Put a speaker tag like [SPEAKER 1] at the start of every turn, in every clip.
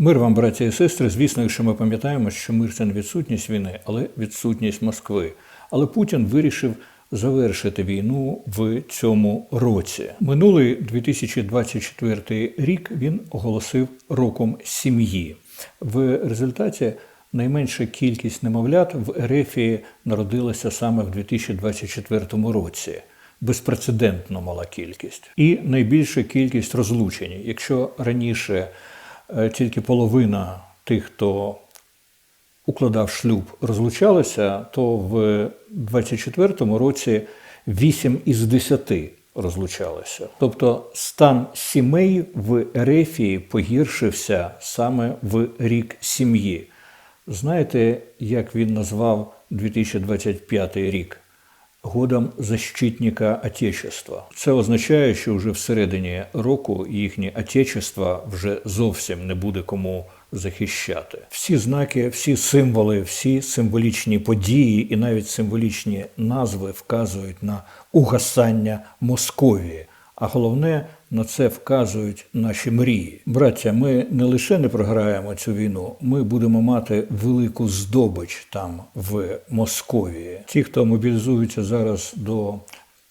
[SPEAKER 1] Мир вам, браті і сестри. Звісно, якщо ми пам'ятаємо, що мир це не відсутність війни, але відсутність Москви. Але Путін вирішив завершити війну в цьому році. Минулий 2024 рік він оголосив роком сім'ї. В результаті найменша кількість немовлят в Ерефії народилася саме в 2024 році. Безпрецедентно мала кількість. І найбільша кількість розлучень. Якщо раніше тільки половина тих, хто укладав шлюб, розлучалися, то в 24-му році 8 із 10 розлучалися. Тобто стан сімей в Ерефії погіршився саме в рік сім'ї. Знаєте, як він назвав 2025 рік? Годом защитника Отечества. Це означає, що вже всередині року їхнє Отечество вже зовсім не буде кому захищати. Всі знаки, всі символи, всі символічні події і навіть символічні назви вказують на угасання Московії. А головне на це вказують наші мрії. Браття, ми не лише не програємо цю війну, ми будемо мати велику здобич там в Московії. Ті, хто мобілізується зараз до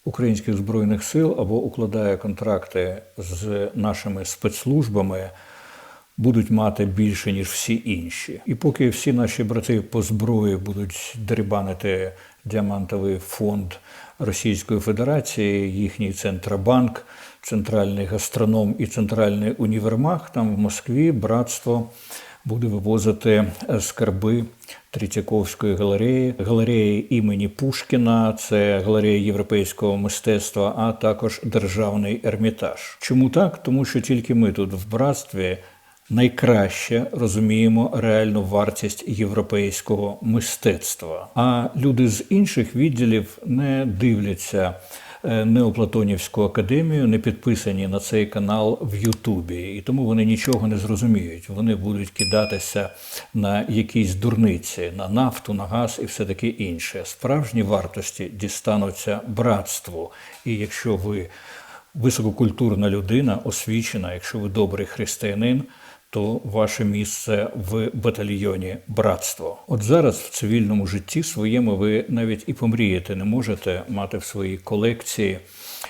[SPEAKER 1] українських збройних сил або укладає контракти з нашими спецслужбами. Будуть мати більше ніж всі інші, і поки всі наші брати по зброї будуть дерибанити діамантовий фонд Російської Федерації, їхній центробанк, центральний гастроном і центральний універмаг, там в Москві братство буде вивозити скарби Третьяковської галереї, галереї імені Пушкіна, це галерея європейського мистецтва, а також державний ермітаж. Чому так? Тому що тільки ми тут в братстві найкраще розуміємо реальну вартість європейського мистецтва. А люди з інших відділів не дивляться Неоплатонівську академію, не підписані на цей канал в Ютубі, і тому вони нічого не зрозуміють. Вони будуть кидатися на якісь дурниці, на нафту, на газ і все таке інше. Справжні вартості дістануться братству. І якщо ви висококультурна людина, освічена, якщо ви добрий християнин, то ваше місце в батальйоні братство. От зараз в цивільному житті своєму ви навіть і помріяти не можете мати в своїй колекції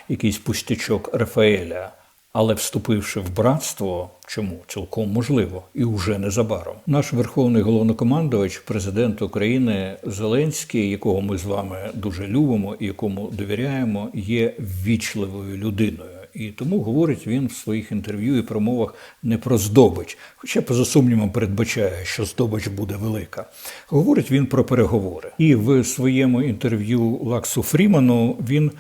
[SPEAKER 1] якийсь пустячок Рафаеля. Але вступивши в братство, чому цілком можливо, і уже незабаром. Наш верховний головнокомандувач, президент України Зеленський, якого ми з вами дуже любимо і якому довіряємо, є ввічливою людиною. І тому говорить він в своїх інтерв'ю і промовах не про здобич, хоча поза сумнівом передбачає, що здобич буде велика. Говорить він про переговори. І в своєму інтерв'ю Лаксу Фріману він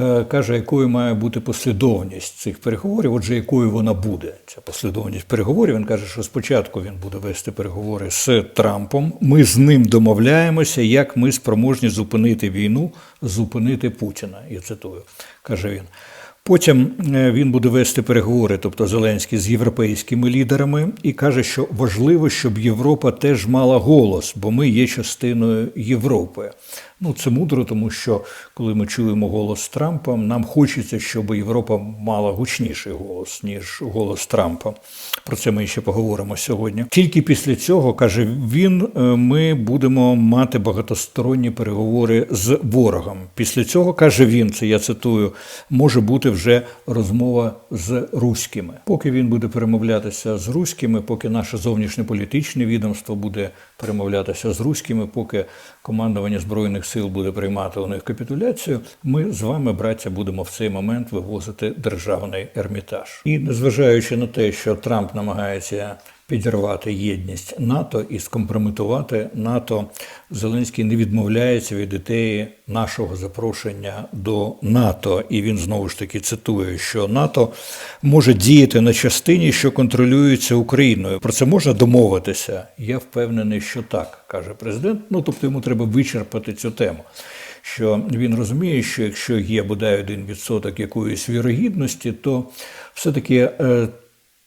[SPEAKER 1] е, каже, якою має бути послідовність цих переговорів. Отже, якою вона буде ця послідовність переговорів. Він каже, що спочатку він буде вести переговори з Трампом. Ми з ним домовляємося, як ми спроможні зупинити війну, зупинити Путіна. Я цитую, каже він. Потім е, він буде вести переговори, тобто Зеленський, з європейськими лідерами, і каже, що важливо, щоб Європа теж мала голос, бо ми є частиною Європи. Ну, це мудро, тому що коли ми чуємо голос Трампа, нам хочеться, щоб Європа мала гучніший голос, ніж голос Трампа. Про це ми ще поговоримо сьогодні. Тільки після цього каже він: е, ми будемо мати багатосторонні переговори з ворогом. Після цього каже він, це я цитую, може бути вже розмова з руськими. Поки він буде перемовлятися з руськими, поки наше зовнішньополітичне відомство буде перемовлятися з руськими, поки командування збройних сил буде приймати у них капітуляцію, ми з вами, браття, будемо в цей момент вивозити державний ермітаж. І незважаючи на те, що Трамп намагається підірвати єдність НАТО і скомпрометувати НАТО, Зеленський не відмовляється від ідеї нашого запрошення до НАТО. І він знову ж таки цитує, що НАТО може діяти на частині, що контролюється Україною. Про це можна домовитися. Я впевнений, що так, каже президент. Ну тобто йому треба вичерпати цю тему. Що він розуміє, що якщо є бодай один відсоток якоїсь вірогідності, то все-таки е,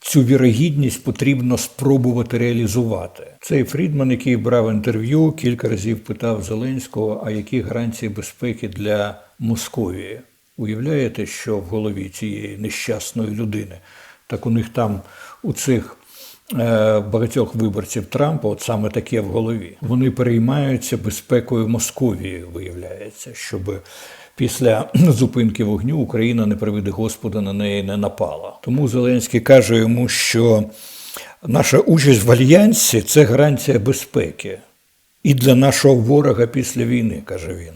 [SPEAKER 1] цю вірогідність потрібно спробувати реалізувати. Цей Фрідман, який брав інтерв'ю, кілька разів питав Зеленського, а які гарантії безпеки для Московії. Уявляєте, що в голові цієї нещасної людини? Так у них там у цих е, багатьох виборців Трампа, от саме таке в голові. Вони переймаються безпекою Московії, виявляється, щоб після зупинки вогню Україна, не приведи Господа, на неї не напала. Тому Зеленський каже йому, що наша участь в альянсі це гарантія безпеки. І для нашого ворога після війни, каже він.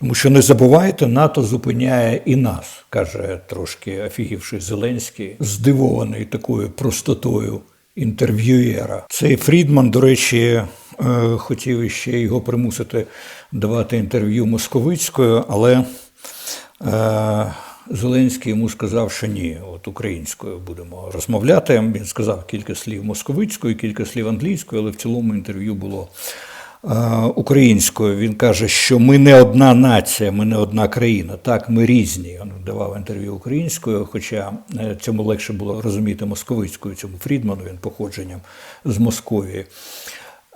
[SPEAKER 1] Тому що не забувайте, НАТО зупиняє і нас, каже трошки офігівший Зеленський, здивований такою простотою інтерв'юєра. Цей Фрідман, до речі, е, хотів ще його примусити давати інтерв'ю московицькою, але е, Зеленський йому сказав, що ні, от українською будемо розмовляти. Він сказав кілька слів московицькою, кілька слів англійською, але в цілому інтерв'ю було українською. Він каже, що ми не одна нація, ми не одна країна. Так, ми різні. Він давав інтерв'ю українською, хоча е, цьому легше було розуміти московицькою, цьому Фрідману, він походженням з Московії.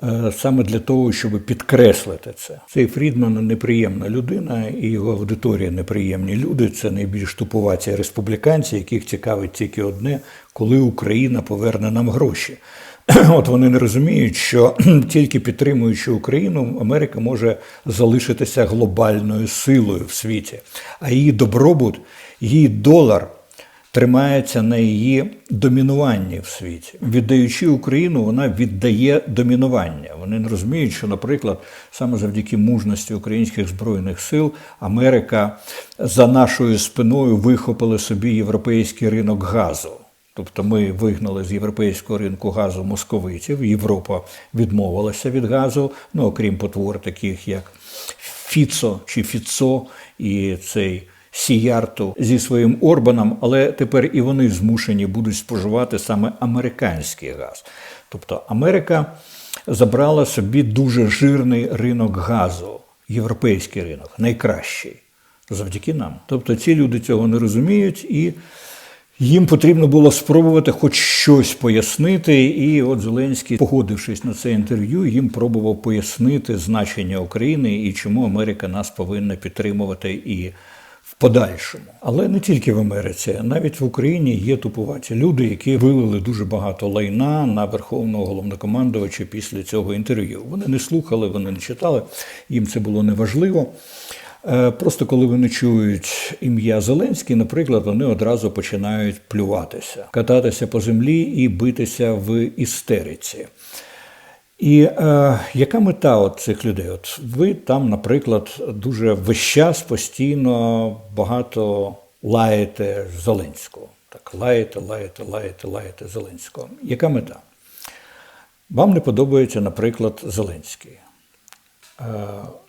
[SPEAKER 1] Е, Саме для того, щоб підкреслити це. Цей Фрідман неприємна людина, і його аудиторія неприємні люди. Це найбільш тупуваті республіканці, яких цікавить тільки одне, коли Україна поверне нам гроші. От вони не розуміють, що тільки підтримуючи Україну, Америка може залишитися глобальною силою в світі, а її добробут, її долар тримається на її домінуванні в світі. Віддаючи Україну, вона віддає домінування. Вони не розуміють, що, наприклад, саме завдяки мужності українських збройних сил Америка за нашою спиною вихопила собі європейський ринок газу. Тобто ми вигнали з європейського ринку газу московитів. Європа відмовилася від газу, ну окрім потвор, таких як Фіцо чи Фіцо і цей Сіярту зі своїм Орбаном, але тепер і вони змушені будуть споживати саме американський газ. Тобто Америка забрала собі дуже жирний ринок газу, європейський ринок, найкращий завдяки нам. Тобто ці люди цього не розуміють і. Їм потрібно було спробувати хоч щось пояснити, і от Зеленський, погодившись на це інтерв'ю, їм пробував пояснити значення України і чому Америка нас повинна підтримувати і в подальшому. Але не тільки в Америці, навіть в Україні є тупуваті люди, які вилили дуже багато лайна на верховного головнокомандувача після цього інтерв'ю. Вони не слухали, вони не читали, їм це було неважливо. Е, Просто коли вони чують ім'я Зеленський, наприклад, вони одразу починають плюватися, кататися по землі і битися в істериці. І е, яка мета от цих людей? От ви там, наприклад, дуже весь час постійно багато лаєте Зеленського. Так, лаєте, лаєте, лаєте, лаєте Зеленського. Яка мета? Вам не подобається, наприклад, Зеленський. Е,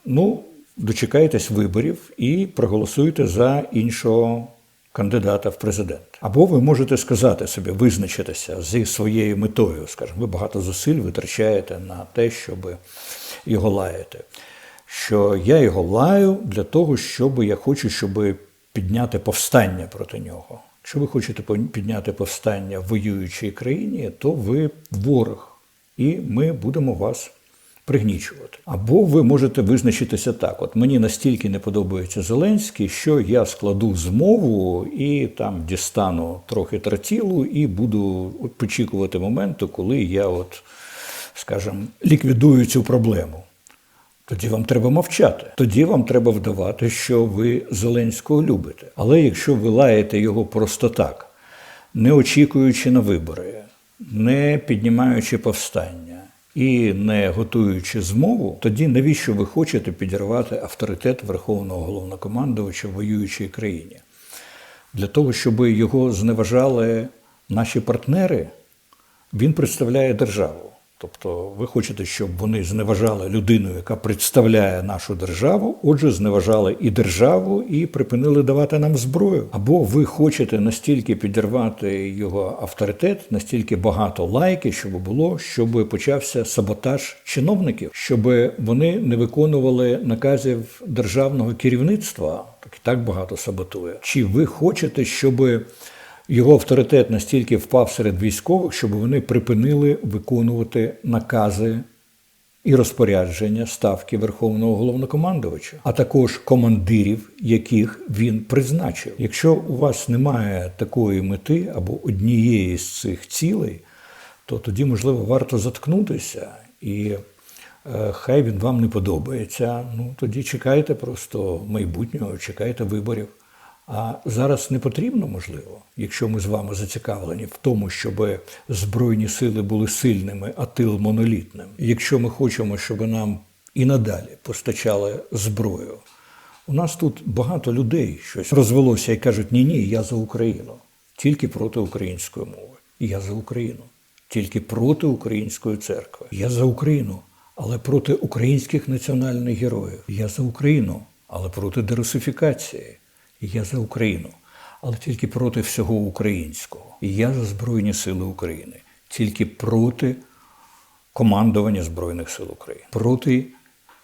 [SPEAKER 1] ну, дочекайтесь виборів і проголосуйте за іншого кандидата в президенти. Або ви можете сказати собі, визначитися зі своєю метою, скажімо, ви багато зусиль витрачаєте на те, щоб його лаяти. Що я його лаю для того, щоб я хочу, щоб підняти повстання проти нього. Якщо ви хочете підняти повстання в воюючій країні, то ви ворог, і ми будемо вас пригнічувати. Або ви можете визначитися так: от мені настільки не подобається Зеленський, що я складу змову і там дістану трохи тротілу, і буду очікувати моменту, коли я, от, скажімо, ліквідую цю проблему. Тоді вам треба мовчати. Тоді вам треба вдавати, що ви Зеленського любите. Але якщо ви лаєте його просто так, не очікуючи на вибори, не піднімаючи повстання і не готуючи змову, тоді навіщо ви хочете підірвати авторитет Верховного головнокомандувача в воюючій країні? Для того, щоб його зневажали наші партнери, він представляє державу. Тобто ви хочете, щоб вони зневажали людину, яка представляє нашу державу, отже, зневажали і державу, і припинили давати нам зброю. Або ви хочете настільки підірвати його авторитет, настільки багато лайки, щоб було, щоб почався саботаж чиновників, щоб вони не виконували наказів державного керівництва, так і так багато саботує. Чи ви хочете, щоб його авторитет настільки впав серед військових, щоб вони припинили виконувати накази і розпорядження ставки Верховного головнокомандувача, а також командирів, яких він призначив. Якщо у вас немає такої мети або однієї з цих цілей, то тоді, можливо, варто заткнутися і е, хай він вам не подобається. Ну тоді чекайте просто майбутнього, чекайте виборів. А зараз не потрібно, можливо, якщо ми з вами зацікавлені в тому, щоб збройні сили були сильними, а тил монолітним. Якщо ми хочемо, щоб нам і надалі постачали зброю. У нас тут багато людей щось розвелося і кажуть: ні, ні, я за Україну, тільки проти української мови. Я за Україну, тільки проти української церкви. Я за Україну, але проти українських національних героїв. Я за Україну, але проти дерусифікації. Я за Україну, але тільки проти всього українського. Я за Збройні Сили України, тільки проти командування Збройних сил України, проти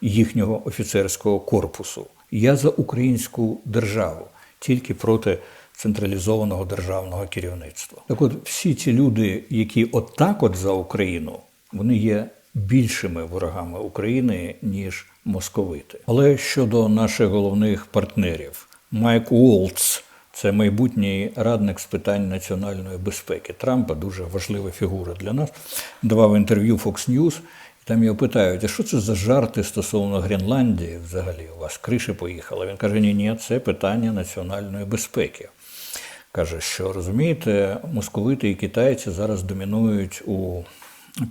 [SPEAKER 1] їхнього офіцерського корпусу. Я за українську державу, тільки проти централізованого державного керівництва. Так от всі ці люди, які отак от за Україну, вони є більшими ворогами України, ніж московити. Але щодо наших головних партнерів, Майк Уолтс, це майбутній радник з питань національної безпеки Трампа, дуже важлива фігура для нас. Давав інтерв'ю Fox News, і там його питають: а що це за жарти стосовно Гренландії? Взагалі, у вас криша поїхала. Він каже: Ні, ні, це питання національної безпеки. Каже, що розумієте, московити і китайці зараз домінують у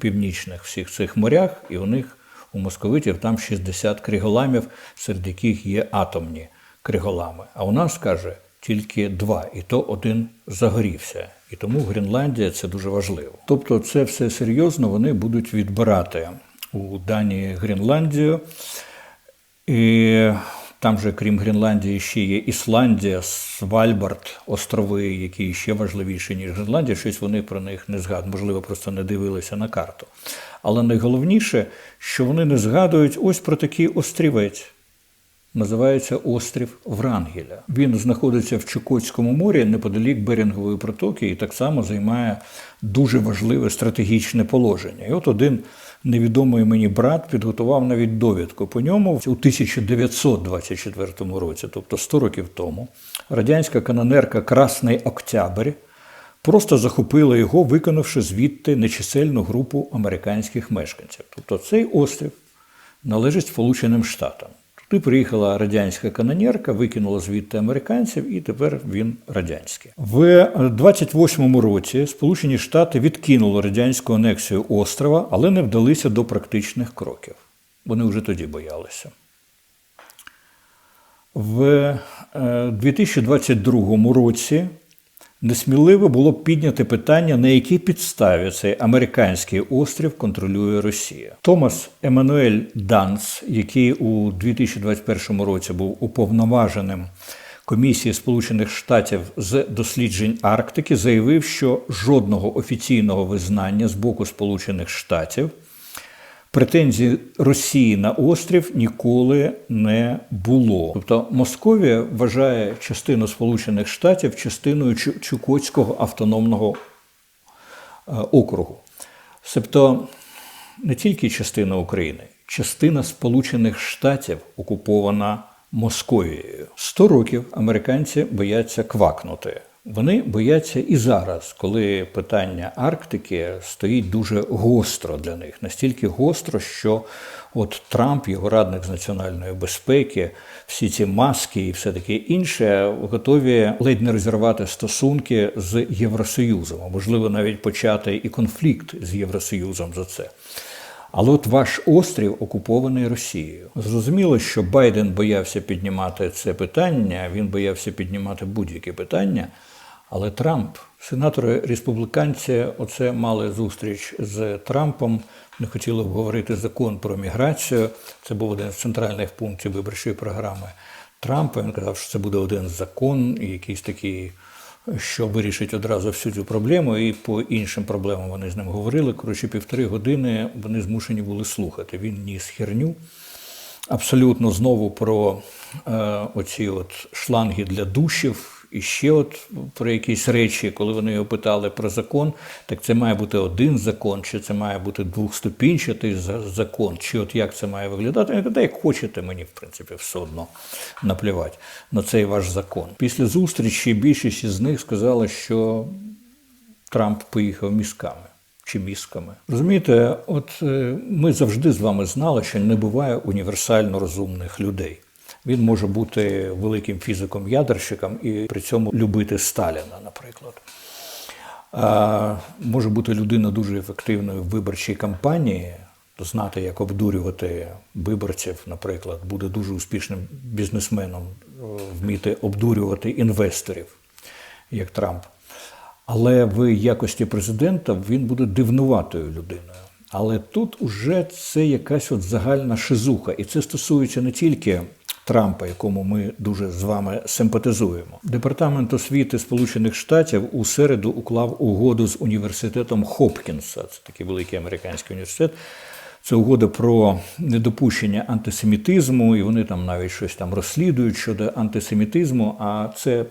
[SPEAKER 1] північних всіх цих морях, і у них у московитів там 60 криголамів, серед яких є атомні криголами. А у нас каже тільки два, і то один загорівся. І тому Гренландія це дуже важливо. Тобто, це все серйозно вони будуть відбирати у Данії Гренландію. І там же, крім Гренландії, ще є Ісландія, Свальбард, острови, які ще важливіші, ніж Гренландія. Щось вони про них не згадують, можливо, просто не дивилися на карту. Але найголовніше, що вони не згадують ось про такий острівець. Називається острів Врангеля. Він знаходиться в Чукотському морі неподалік Берингової протоки і так само займає дуже важливе стратегічне положення. І от один невідомий мені брат підготував навіть довідку по ньому у 1924 році, тобто 100 років тому, радянська канонерка Красний Октябрь просто захопила його, виконавши звідти нечисельну групу американських мешканців. Тобто цей острів належить Сполученим Штатам. Туди приїхала радянська канонерка, викинула звідти американців, і тепер він радянський. В 28-му році Сполучені Штати відкинули радянську анексію острова, але не вдалися до практичних кроків. Вони вже тоді боялися. В 2022 році несміливо було підняте питання, на якій підставі цей американський острів контролює Росія. Томас Еммануель Данс, який у 2021 році був уповноваженим комісії Сполучених Штатів з досліджень Арктики, заявив, що жодного офіційного визнання з боку Сполучених Штатів. Претензій Росії на острів ніколи не було. Тобто Московія вважає частину Сполучених Штатів частиною Чукотського автономного е, округу. Себто не тільки частина України, частина Сполучених Штатів окупована Московією. Сто років американці бояться квакнути. Вони бояться і зараз, коли питання Арктики стоїть дуже гостро для них, настільки гостро, що от Трамп, його радник з національної безпеки, всі ці маски і все таке інше, готові ледь не розірвати стосунки з Євросоюзом, а можливо навіть почати і конфлікт з Євросоюзом за це. Але от ваш острів окупований Росією. Зрозуміло, що Байден боявся піднімати це питання, він боявся піднімати будь-які питання. Але Трамп, сенатори республіканці, оце мали зустріч з Трампом. Не хотіли обговорити закон про міграцію. Це був один з центральних пунктів виборчої програми Трампа. Він казав, що це буде один закон, якийсь такий, що вирішить одразу всю цю проблему. І по іншим проблемам вони з ним говорили. Коротше, півтори години вони змушені були слухати. Він ніс херню. Абсолютно знову про е, оці от шланги для душів. І ще от про якісь речі, коли вони його питали про закон, так це має бути один закон, чи це має бути двохступінчатий закон, чи от як це має виглядати. Я кажу, як хочете, мені в принципі все одно наплівати на цей ваш закон. Після зустрічі більшість із них сказали, що Трамп поїхав мізками. чи мізками. Розумієте, от е, ми завжди з вами знали, що не буває універсально розумних людей. Він може бути великим фізиком-ядерщиком і при цьому любити Сталіна, наприклад. А, може бути людина дуже ефективною в виборчій кампанії, знати, як обдурювати виборців, наприклад, буде дуже успішним бізнесменом, е, вміти обдурювати інвесторів, як Трамп. Але в якості президента він буде дивнуватою людиною. Але тут уже це якась от загальна шизуха, і це стосується не тільки Трампа, якому ми дуже з вами симпатизуємо. Департамент освіти Сполучених Штатів у середу уклав угоду з університетом Хопкінса. Це такий великий американський університет. Це угода про недопущення антисемітизму, і вони там навіть щось там розслідують щодо антисемітизму. А це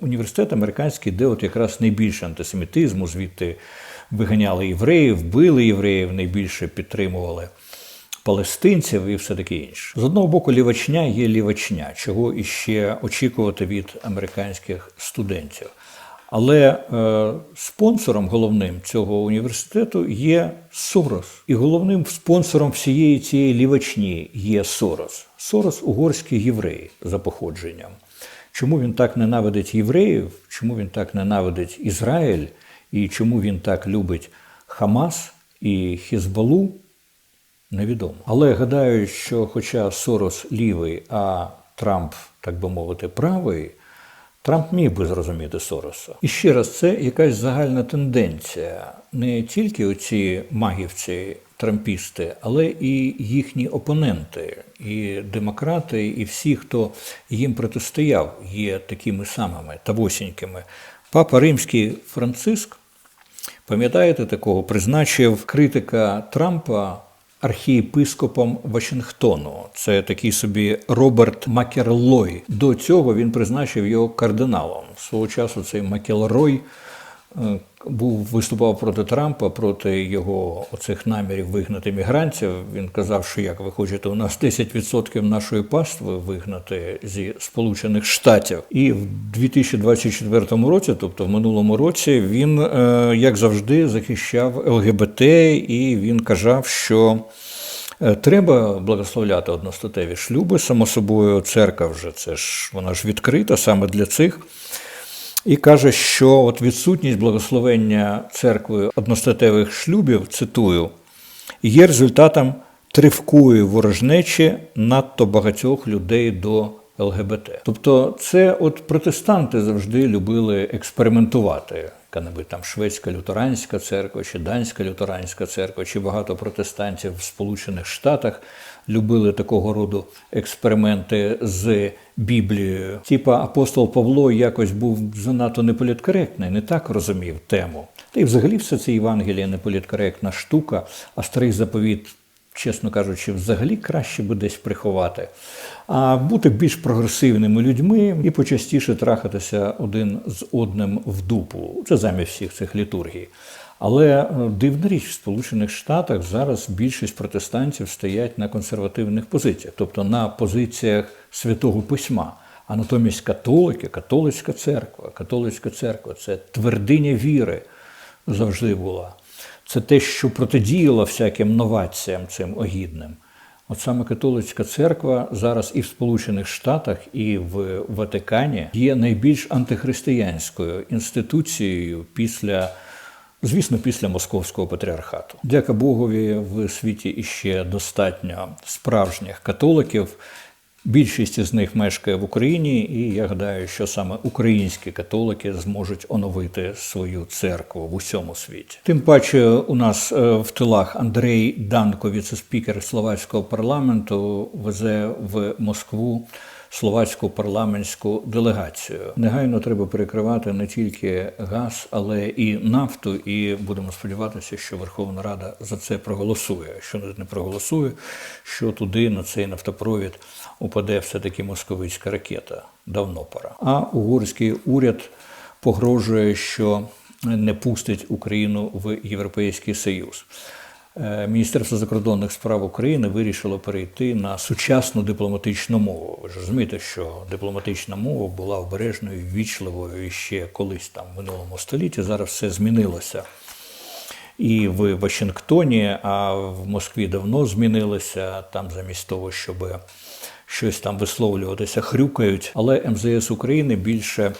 [SPEAKER 1] університет американський, де от якраз найбільше антисемітизму, звідти виганяли євреїв, били євреїв, найбільше підтримували палестинців і все таке інше. З одного боку, лівачня є лівачня, чого іще очікувати від американських студентів. Але е, спонсором головним цього університету є Сорос. І головним спонсором всієї цієї лівачні є Сорос. Сорос угорський єврей за походженням. Чому він так ненавидить євреїв, чому він так ненавидить Ізраїль, і чому він так любить Хамас і Хізбалу, невідомо. Але гадаю, що хоча Сорос лівий, а Трамп, так би мовити, правий, Трамп міг би зрозуміти Сороса. І ще раз, це якась загальна тенденція. Не тільки оці магівці, трампісти, але і їхні опоненти, і демократи, і всі, хто їм протистояв, є такими самими тавосінькими. Папа Римський Франциск, пам'ятаєте такого, призначив критика Трампа архієпископом Вашингтону. Це такий собі Роберт Макерлой. До цього він призначив його кардиналом. Свого часу цей Макелрой е, був виступав проти Трампа, проти його оцих намірів вигнати мігрантів. Він казав, що як ви хочете, у нас 10% нашої пастви вигнати зі Сполучених Штатів. І в 2024 році, тобто в минулому році, він, е, як завжди, захищав ЛГБТ, і він казав, що. Е, Треба благословляти одностатеві шлюби. Само собою, церква вже це ж вона ж відкрита саме для цих. І каже, що от відсутність благословення церкви одностатевих шлюбів, цитую, є результатом тривкої ворожнечі надто багатьох людей до ЛГБТ. Тобто, це от протестанти завжди любили експериментувати. Яка-небудь там шведська лютеранська церква, чи данська лютеранська церква, чи багато протестантів в Сполучених Штатах любили такого роду експерименти з Біблією. Типа апостол Павло якось був занадто неполіткоректний, не так розумів тему. Та й взагалі все це Євангеліє неполіткоректна штука, а старий заповіт. Чесно кажучи, взагалі краще би десь приховати, а бути більш прогресивними людьми і почастіше трахатися один з одним в дупу. Це замість всіх цих літургій. Але е, дивна річ, в Сполучених Штатах зараз більшість протестантів стоять на консервативних позиціях, тобто на позиціях святого письма. А натомість католики, католицька церква, католицька церква це твердиня віри завжди була. Це те, що протидіяло всяким новаціям цим огідним. От саме католицька церква зараз і в Сполучених Штатах, і в Ватикані є найбільш антихристиянською інституцією після. Звісно, після московського патріархату. Дяка Богові, в світі іще достатньо справжніх католиків. Більшість з них мешкає в Україні, і я гадаю, що саме українські католики зможуть оновити свою церкву в усьому світі. Тим паче, у нас е, в тилах Андрей Данко, віце-спікер словацького парламенту, везе в Москву словацьку парламентську делегацію. Негайно треба перекривати не тільки газ, але і нафту. І будемо сподіватися, що Верховна Рада за це проголосує. Що не проголосує, що туди на цей нафтопровід упаде все таки московицька ракета. Давно пора. А угорський уряд погрожує, що не пустить Україну в Європейський Союз. Е, Міністерство закордонних справ України вирішило перейти на сучасну дипломатичну мову. Ви ж розумієте, що дипломатична мова була обережною, ввічливою ще колись там в минулому столітті. Зараз все змінилося. і в Вашингтоні, а в Москві давно змінилися. Там замість того, щоб щось там висловлюватися, хрюкають. Але МЗС України більше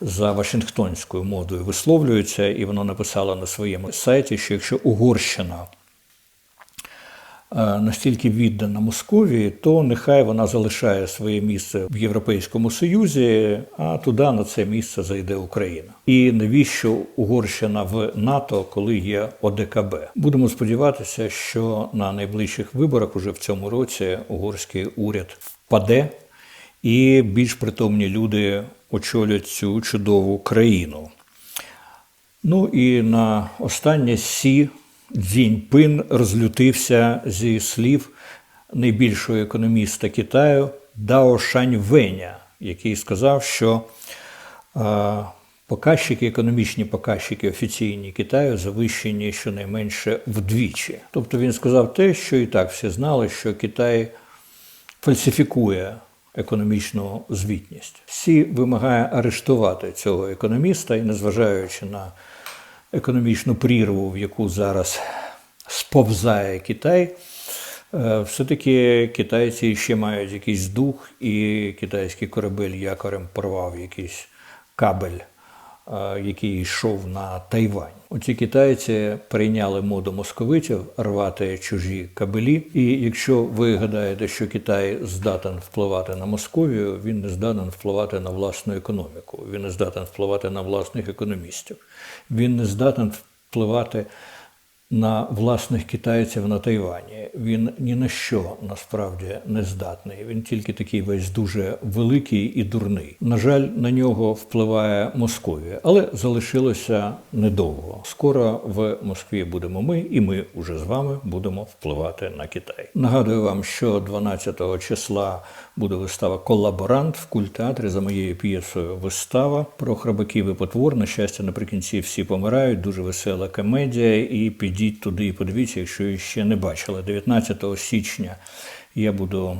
[SPEAKER 1] за Вашингтонською мовою висловлюється, і воно написало на своєму сайті, що якщо Угорщина настільки віддана Московії, то нехай вона залишає своє місце в Європейському Союзі, а туди на це місце зайде Україна. І навіщо Угорщина в НАТО, коли є ОДКБ? Будемо сподіватися, що на найближчих виборах уже в цьому році угорський уряд впаде, і більш притомні люди очолять цю чудову країну. Ну і на останнє Сі Цзіньпин розлютився зі слів найбільшого економіста Китаю Дао Шаньвеня, який сказав, що показчики, економічні показчики офіційні Китаю завищені щонайменше вдвічі. Тобто він сказав те, що і так всі знали, що Китай фальсифікує економічну звітність. Сі вимагає арештувати цього економіста і, незважаючи на економічну прірву, в яку зараз сповзає Китай, е, все-таки китайці ще мають якийсь дух, і китайський корабель якорем порвав якийсь кабель, е, який йшов на Тайвань. Оці китайці прийняли моду московитів рвати чужі кабелі. І якщо ви гадаєте, що Китай здатен впливати на Московію, він не здатен впливати на власну економіку, він не здатен впливати на власних економістів, він не здатен впливати на власних китайців на Тайвані. Він ні на що насправді не здатний. Він тільки такий весь дуже великий і дурний. На жаль, на нього впливає Московія, але залишилося недовго. Скоро в Москві будемо ми, і ми уже з вами будемо впливати на Китай. Нагадую вам, що 12 числа буде вистава Колаборант в культеатрі за моєю п'єсою. Вистава про храбаків і потвор. На щастя, наприкінці всі помирають. Дуже весела комедія. І підіть туди і подивіться, якщо ще не бачили. 19 січня я буду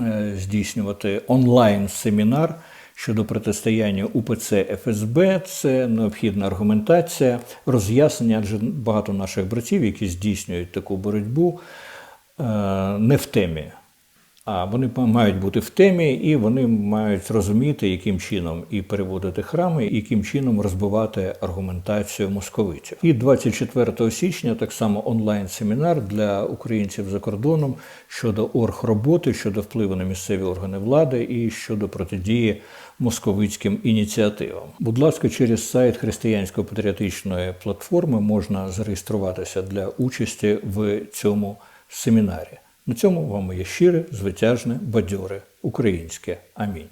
[SPEAKER 1] е, здійснювати онлайн-семінар. Щодо протистояння УПЦ ФСБ, це необхідна аргументація, роз'яснення, адже багато наших братів, які здійснюють таку боротьбу, е, не в темі. А вони мають бути в темі, і вони мають розуміти, яким чином і переводити храми, і яким чином розбивати аргументацію московитів. І 24 січня так само онлайн-семінар для українців за кордоном щодо оргроботи, щодо впливу на місцеві органи влади і щодо протидії московицьким ініціативам. Будь ласка, через сайт християнсько-патріотичної платформи можна зареєструватися для участі в цьому семінарі. На цьому вам моє щире, звитяжне, бадьоре, українське. Амінь.